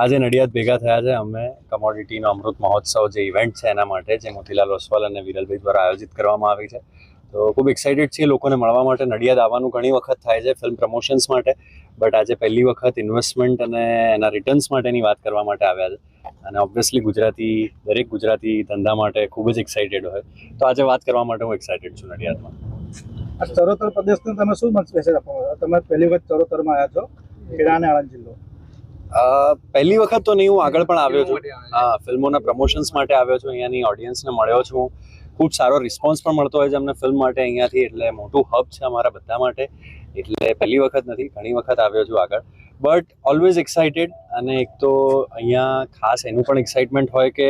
આજે નડિયાદ ભેગા થયા છે. અમે કમોડિટીનો અમૃત મહોત્સવ જે ઇવેન્ટ છે એના માટે, જે મોતીલાલ ઓસવાલ અને વિરલભાઈ દ્વારા આયોજિત કરવામાં આવી છે. તો ખૂબ એક્સાઇટેડ છીએ લોકોને મળવા માટે. નડિયાદ આવવાનું ઘણી વખત થાય છે ફિલ્મ પ્રમોશન્સ માટે બટ આજે પહેલી વખત ઇન્વેસ્ટમેન્ટ અને એના રિટર્ન્સ માટેની વાત કરવા માટે આવ્યા છે. અને ઓબ્વિયસલી ગુજરાતી, દરેક ગુજરાતી ધંધા માટે ખૂબ જ એક્સાઇટેડ હોય. તો આજે વાત કરવા માટે હું એક્સાઇટેડ છું નડિયાદમાં. ચરોતર પ્રદેશને તમે શું મેસેજ આપો તમે પહેલી વખત ચરોતરમાં આવ્યા છો, ખેડા અને આણંદ જિલ્લો. પહેલી વખત તો નહીં હું આગળ પણ આવ્યો છું. હા ફિલ્મોના પ્રમોશન્સ માટે આવ્યો છું અહીંયાની ઓડિયન્સને મળ્યો છું. ખૂબ સારો રિસ્પોન્સ પણ મળતો હોય છે અમને ફિલ્મ માટે અહીંયાથી એટલે મોટું હબ છે અમારા બધા માટે. એટલે પહેલી વખત નથી ઘણી વખત આવ્યો છું આગળ. બટ ઓલવેઝ એક્સાઇટેડ અને એક તો અહીંયા ખાસ એનું પણ એક્સાઇટમેન્ટ હોય કે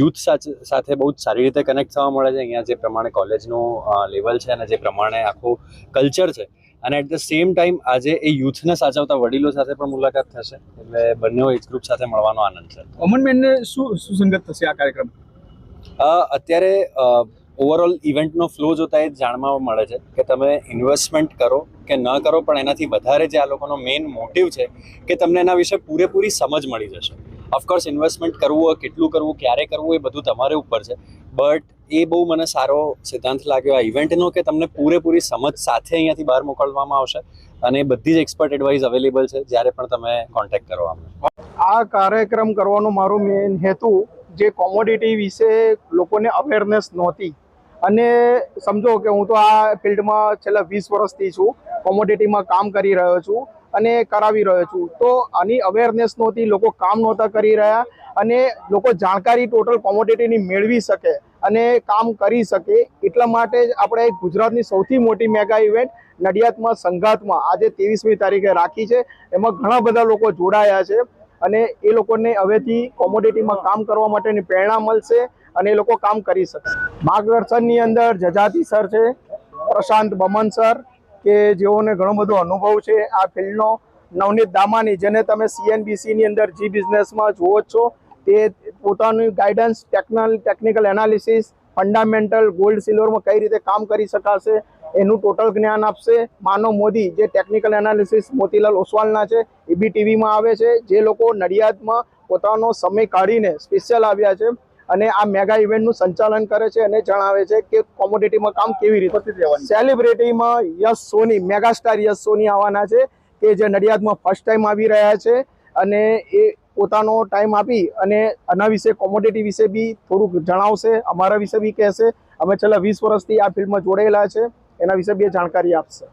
યુથ સાથે બહુ જ સારી રીતે કનેક્ટ થવા મળે છે. અહીંયા જે પ્રમાણે કોલેજનું લેવલ છે અને જે પ્રમાણે આખું કલ્ચર છે અને એટ ધ સેમ ટાઈમ આજે એ યુથને સાચવતા વડીલો સાથે પણ મુલાકાત થશે. એટલે બંને એજ ગ્રુપ સાથે મળવાનો આનંદ છે. અમન મેનને શું સુસંગત થશે આ કાર્યક્રમ? અત્યારે ઓવરઓલ ઇવેન્ટનો ફ્લો જોતા એ જાણવા મળે છે કે તમે ઇન્વેસ્ટમેન્ટ કરો કે ન કરો પણ એનાથી વધારે જે આ લોકોનો મેઇન મોટિવ છે કે તમને એના વિશે પૂરેપૂરી સમજ મળી જશે. ઓફકોર્સ ઇન્વેસ્ટમેન્ટ કરવું હોય કેટલું કરવું ક્યારે કરવું એ બધું તમારે ઉપર છે. બટ એ બહુ મને સારો સિદ્ધાંત લાગ્યો આ ઇવેન્ટનો કે તમને પૂરેપૂરી સમજ સાથે અહીંયાથી બહાર મોકલવામાં આવશે અને બધી જ એક્સપર્ટ એડવાઇસ અવેલેબલ છે, જ્યારે પણ તમે કોન્ટેક્ટ કરો અમને. આ કાર્યક્રમ કરવાનો મારો મેઇન હેતુ જે કોમોડિટી વિશે લોકોને અવેરનેસ નહોતી. અને સમજો કે હું તો આ ફિલ્ડમાં છેલ્લા વીસ વર્ષથી છું કોમોડિટીમાં કામ કરી રહ્યો છું અને કરાવી રહ્યો છું. તો આની અવેરનેસ નહોતી, લોકો કામ નહોતા કરી રહ્યા. અને લોકો જાણકારી ટોટલ કોમોડિટીની મેળવી શકે અને કામ કરી શકે એટલા માટે જ આપણે ગુજરાતની સૌથી મોટી મેગા ઇવેન્ટ નડિયાદમાં સંઘાતમાં આજે ત્રેવીસમી તારીખે રાખી છે. એમાં ઘણા બધા લોકો જોડાયા છે અને એ લોકોને હવેથી કોમોડિટીમાં કામ કરવા માટેની પ્રેરણા મળશે અને એ લોકો કામ કરી શકશે. માર્ગદર્શનની અંદર જજાતિ સર છે, પ્રશાંત બમન સર કે જેઓને ઘણો બધો અનુભવ છે આ ફિલ્ડનો નવનીત દામાની જેને તમે સીએનબીસીની અંદર જી બિઝનેસમાં જુઓ જ છો તે પોતાનું ગાઈડન્સ ટેકનલ ટેકનિકલ એનાલિસિસ ફંડામેન્ટલ ગોલ્ડ સિલ્વરમાં કઈ રીતે કામ કરી શકાશે એનું ટોટલ જ્ઞાન આપશે. માનવ મોદી જે ટેકનિકલ એનાલિસિસ મોતીલાલ ઓસવાલના છે એ બી ટીવીમાં આવે છે. જે લોકો નડિયાદમાં પોતાનો સમય કાઢીને સ્પેશિયલ આવ્યા છે અને આ મેગા ઇવેન્ટનું સંચાલન કરે છે અને જણાવે છે કે કોમોડિટીમાં કામ કેવી રીતે સેલિબ્રિટીમાં યશ સોની મેગા સ્ટાર યશ સોની આવવાના છે. કે જે નડિયાદમાં ફર્સ્ટ ટાઈમ આવી રહ્યા છે અને એ પોતાનો ટાઈમ આપી અને આના વિશે કોમોડિટી વિશે બી થોડુંક જણાવશે, અમારા વિશે બી કહેશે. અમે છેલ્લા વીસ વર્ષથી આ ફિલ્ડમાં જોડાયેલા છે. એના વિશે બી જાણકારી આપશે.